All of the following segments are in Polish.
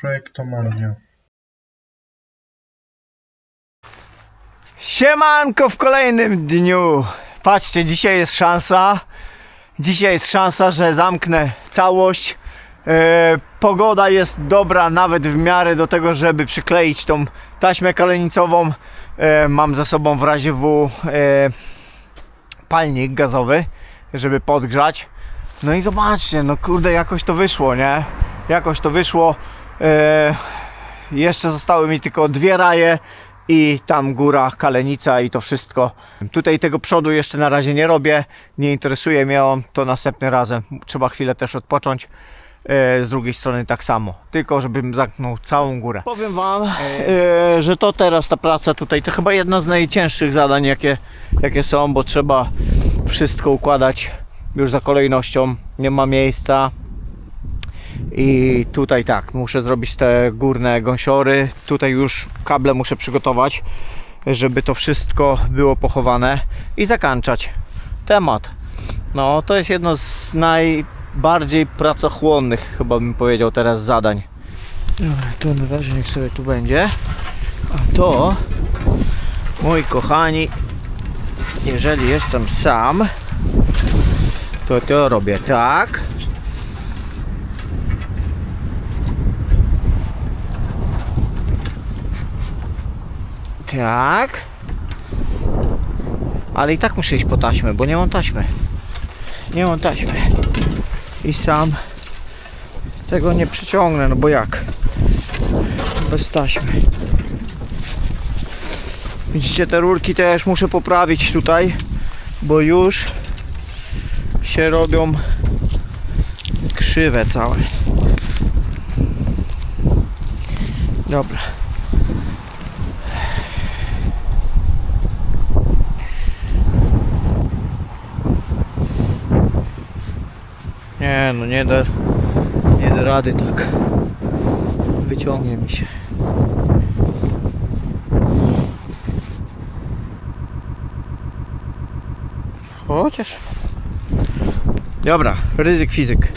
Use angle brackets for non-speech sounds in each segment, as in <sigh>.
Projektomania. Siemanko w kolejnym dniu. Patrzcie, dzisiaj jest szansa. Dzisiaj jest szansa, że zamknę całość. E, pogoda jest dobra nawet w miarę do tego, żeby przykleić tą taśmę kalenicową. E, mam za sobą w razie W e, palnik gazowy, żeby podgrzać. No i zobaczcie, no kurde, jakoś to wyszło, nie? Jakoś to wyszło. E, jeszcze zostały mi tylko dwie raje i tam góra, kalenica i to wszystko. Tutaj tego przodu jeszcze na razie nie robię, nie interesuje mnie on, to następnym razem. Trzeba chwilę też odpocząć. E, Z drugiej strony tak samo, tylko żebym zamknął całą górę. Powiem Wam, e, że to teraz ta praca tutaj to chyba jedno z najcięższych zadań, jakie, jakie są, bo trzeba wszystko układać już za kolejnością. Nie ma miejsca, i tutaj tak, muszę zrobić te górne gąsiory. Tutaj już kable muszę przygotować, żeby to wszystko było pochowane i zakończać temat. No, to jest jedno z najbardziej pracochłonnych, chyba bym powiedział teraz, zadań. Dobra, to na razie niech sobie tu będzie. A to, moi kochani, jeżeli jestem sam, to to robię tak. Tak. Ale i tak muszę iść po taśmę, bo nie mam taśmy. Nie mam taśmy. I sam tego nie przyciągnę, no bo jak? Bez taśmy. Widzicie, te rurki też muszę poprawić tutaj, bo już się robią krzywe całe. Dobra. Nie no, nie da, nie da rady tak. Wyciągnie mi się. Chociaż. Dobra, ryzyk fizyk.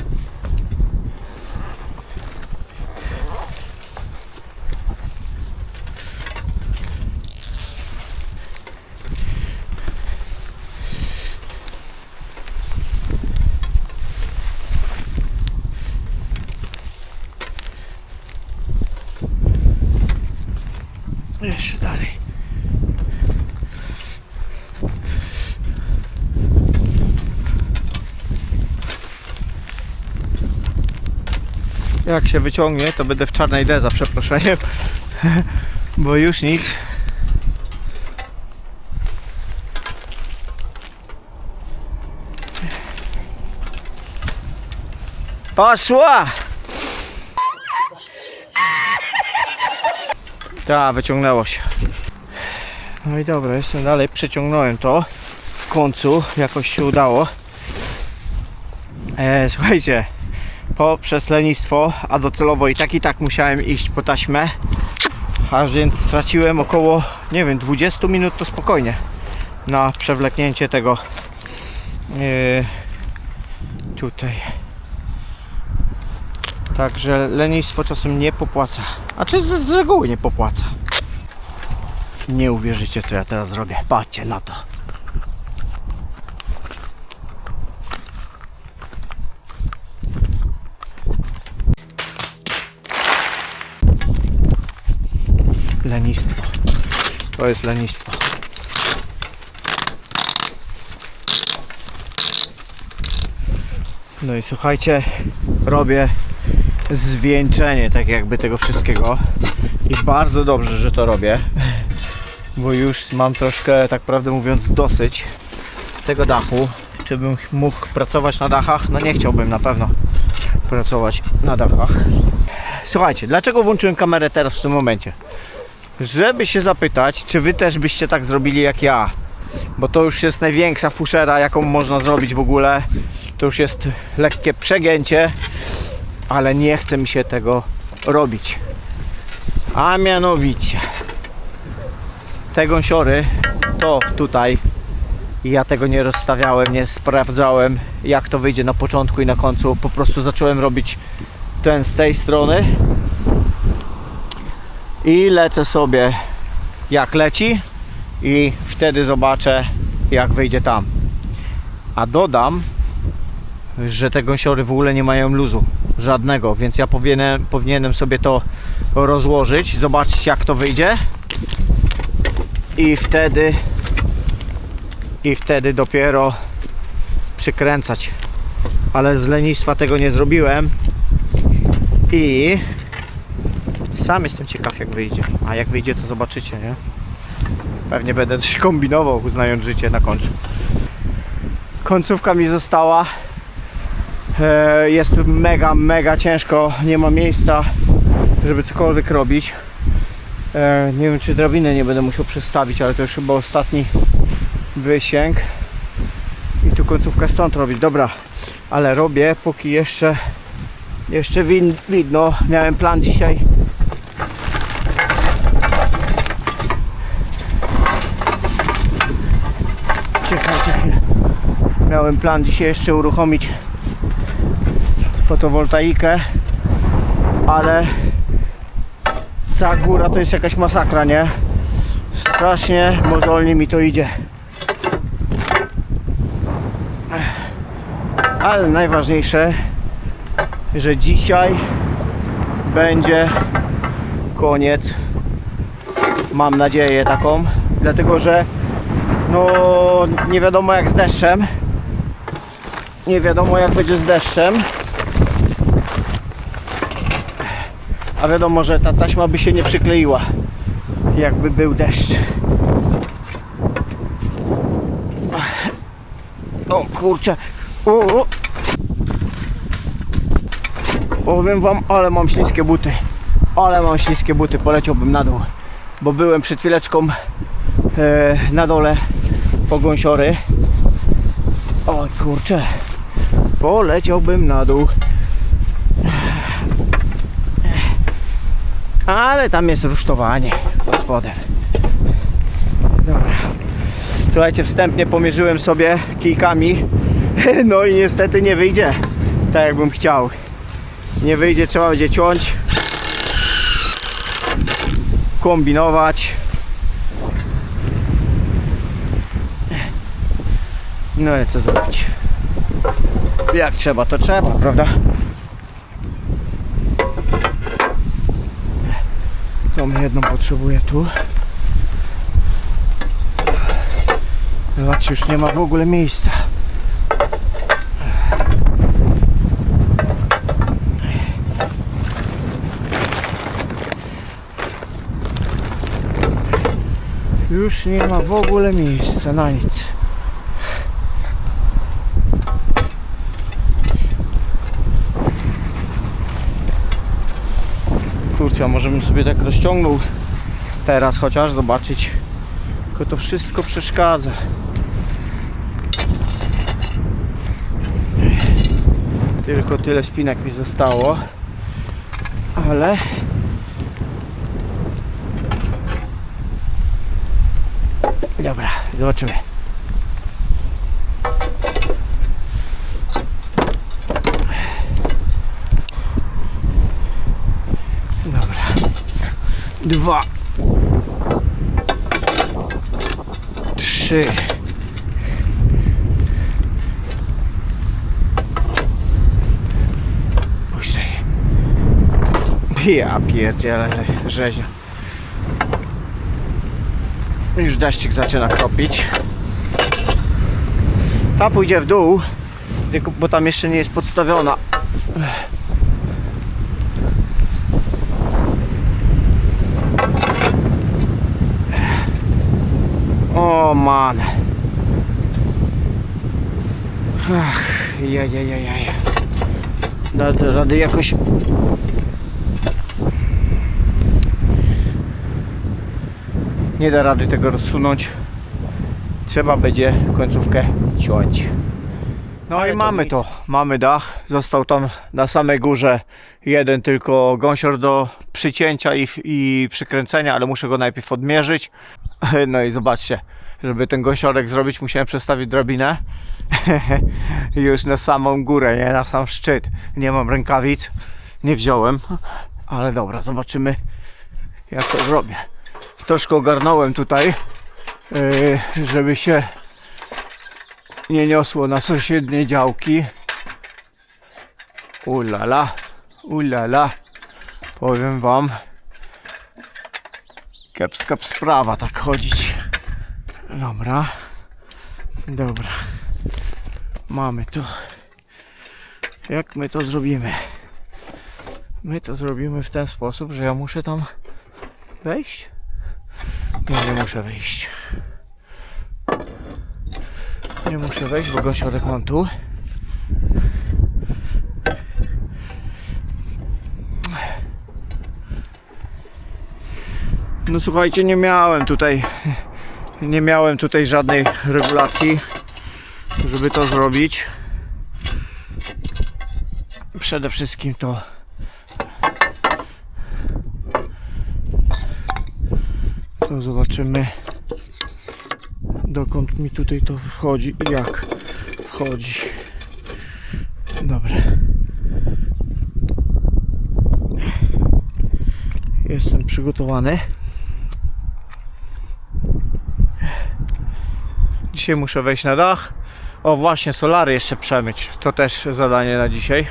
Jeszcze dalej. Jak się wyciągnie, to będę w czarnej D za przeproszeniem, <laughs> bo już nic. Poszła! Tak, wyciągnęło się. No i dobra, jestem dalej, przeciągnąłem to. W końcu jakoś się udało. E, słuchajcie, poprzez lenistwo, a docelowo i tak i tak musiałem iść po taśmę. A więc straciłem około, nie wiem, 20 minut to spokojnie na przewleknięcie tego e, tutaj. Także lenistwo czasem nie popłaca. A czy z, z reguły nie popłaca? Nie uwierzycie, co ja teraz zrobię. Patrzcie na to. Lenistwo. To jest lenistwo. No i słuchajcie, robię zwieńczenie tak jakby tego wszystkiego i bardzo dobrze, że to robię bo już mam troszkę, tak prawdę mówiąc, dosyć tego dachu czy bym mógł pracować na dachach? No nie chciałbym na pewno pracować na dachach słuchajcie, dlaczego włączyłem kamerę teraz w tym momencie? Żeby się zapytać, czy wy też byście tak zrobili jak ja bo to już jest największa fuszera jaką można zrobić w ogóle to już jest lekkie przegięcie ale nie chce mi się tego robić. A mianowicie te gąsiory to tutaj ja tego nie rozstawiałem, nie sprawdzałem jak to wyjdzie na początku i na końcu. Po prostu zacząłem robić ten z tej strony i lecę sobie jak leci i wtedy zobaczę jak wyjdzie tam. A dodam, że te gąsiory w ogóle nie mają luzu żadnego, więc ja powinienem, powinienem sobie to rozłożyć, zobaczyć jak to wyjdzie i wtedy i wtedy dopiero przykręcać. Ale z lenistwa tego nie zrobiłem i sam jestem ciekaw jak wyjdzie. A jak wyjdzie to zobaczycie, nie? Pewnie będę coś kombinował, znając życie na końcu. Końcówka mi została. E, Jest mega, mega ciężko. Nie ma miejsca, żeby cokolwiek robić. E, Nie wiem, czy drabiny nie będę musiał przestawić, ale to już chyba ostatni wysięg. I tu końcówkę stąd robić. Dobra, ale robię, póki jeszcze jeszcze win, widno. Miałem plan dzisiaj. Czekajcie chwilę. Miałem plan dzisiaj jeszcze uruchomić fotowoltaikę, ale ta góra to jest jakaś masakra, nie? Strasznie mozolnie mi to idzie. Ale najważniejsze, że dzisiaj będzie koniec. Mam nadzieję taką, dlatego że no nie wiadomo jak z deszczem. Nie wiadomo jak będzie z deszczem. A wiadomo, że ta taśma by się nie przykleiła, jakby był deszcz. O kurczę. O, o. Powiem wam, ale mam śliskie buty. Ale mam śliskie buty, poleciałbym na dół. Bo byłem przed chwileczką e, na dole po gąsiory. O kurczę. Poleciałbym na dół. Ale tam jest rusztowanie pod spodem. Dobra. Słuchajcie, wstępnie pomierzyłem sobie kijkami. <laughs> No i niestety nie wyjdzie tak jakbym chciał. Nie wyjdzie, trzeba będzie ciąć. Kombinować. No i co zrobić? Jak trzeba, to trzeba, prawda? Tą jedną potrzebuję tu. Zobaczcie, już nie ma w ogóle miejsca. Już nie ma w ogóle miejsca na nic. Kurczę, może bym sobie tak rozciągnął teraz chociaż zobaczyć. Tylko to wszystko przeszkadza. Tylko tyle spinek mi zostało. Ale Dobra, zobaczymy. Dobra. Dwa. Trzy. Puszczaj. Ja pierdzielę, rzeźnia. Już deszczyk zaczyna kropić. Ta pójdzie w dół, bo tam jeszcze nie jest podstawiona. O man. Ach, jajajajaj. Rady, rady jakoś nie da rady tego rozsunąć. Trzeba będzie końcówkę ciąć. No i mamy to. Mamy dach. Został tam na samej górze jeden tylko gąsior do przycięcia i, i przykręcenia, ale muszę go najpierw odmierzyć. <laughs> No i zobaczcie, żeby ten gąsiorek zrobić, musiałem przestawić drabinę. <laughs> Już na samą górę, nie na sam szczyt. Nie mam rękawic, nie wziąłem, ale dobra, zobaczymy jak to zrobię. Troszkę ogarnąłem tutaj, yy, żeby się nie niosło na sąsiednie działki. Ulala, ulala, powiem wam, kiepska sprawa tak chodzić. Dobra, dobra, mamy to. Jak my to zrobimy? My to zrobimy w ten sposób, że ja muszę tam wejść? Nie, nie muszę wejść. Nie muszę wejść, bo gąsiorek mam tu. No słuchajcie, nie miałem tutaj nie miałem tutaj żadnej regulacji, żeby to zrobić. Przede wszystkim to to zobaczymy dokąd mi tutaj to wchodzi i jak wchodzi. Dobra. Jestem przygotowany. Dzisiaj muszę wejść na dach. O właśnie, solary jeszcze przemyć. To też zadanie na dzisiaj.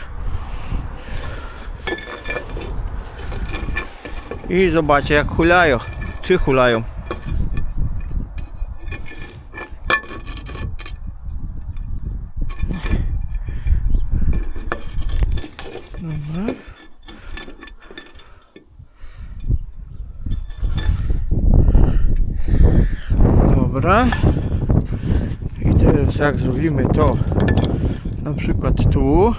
I zobaczcie jak hulają. Czy hulają. Dobra. Dobra. Teraz jak zrobimy to na przykład tu.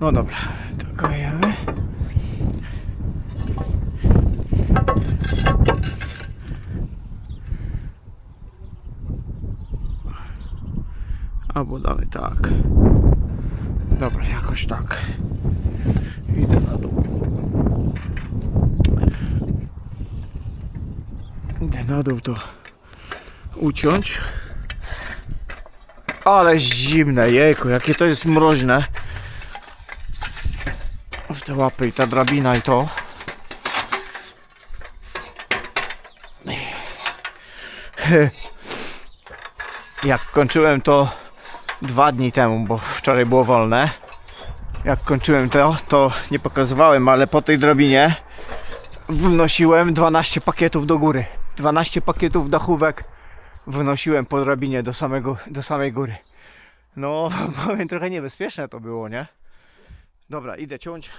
No dobra, to kajemy. Albo damy tak. Dobra, jakoś tak. Idę na dół. Idę na dół to uciąć. Ale zimne, jejku, jakie to jest mroźne. W te łapy i ta drabina i to. <laughs> Jak kończyłem to dwa dni temu, bo wczoraj było wolne. Jak kończyłem to, to nie pokazywałem, ale po tej drabinie wnosiłem 12 pakietów do góry. 12 pakietów dachówek wnosiłem po drabinie do, samego, do samej góry. No, <laughs> powiem, trochę niebezpieczne to było, nie? Dobra, idę ciąć.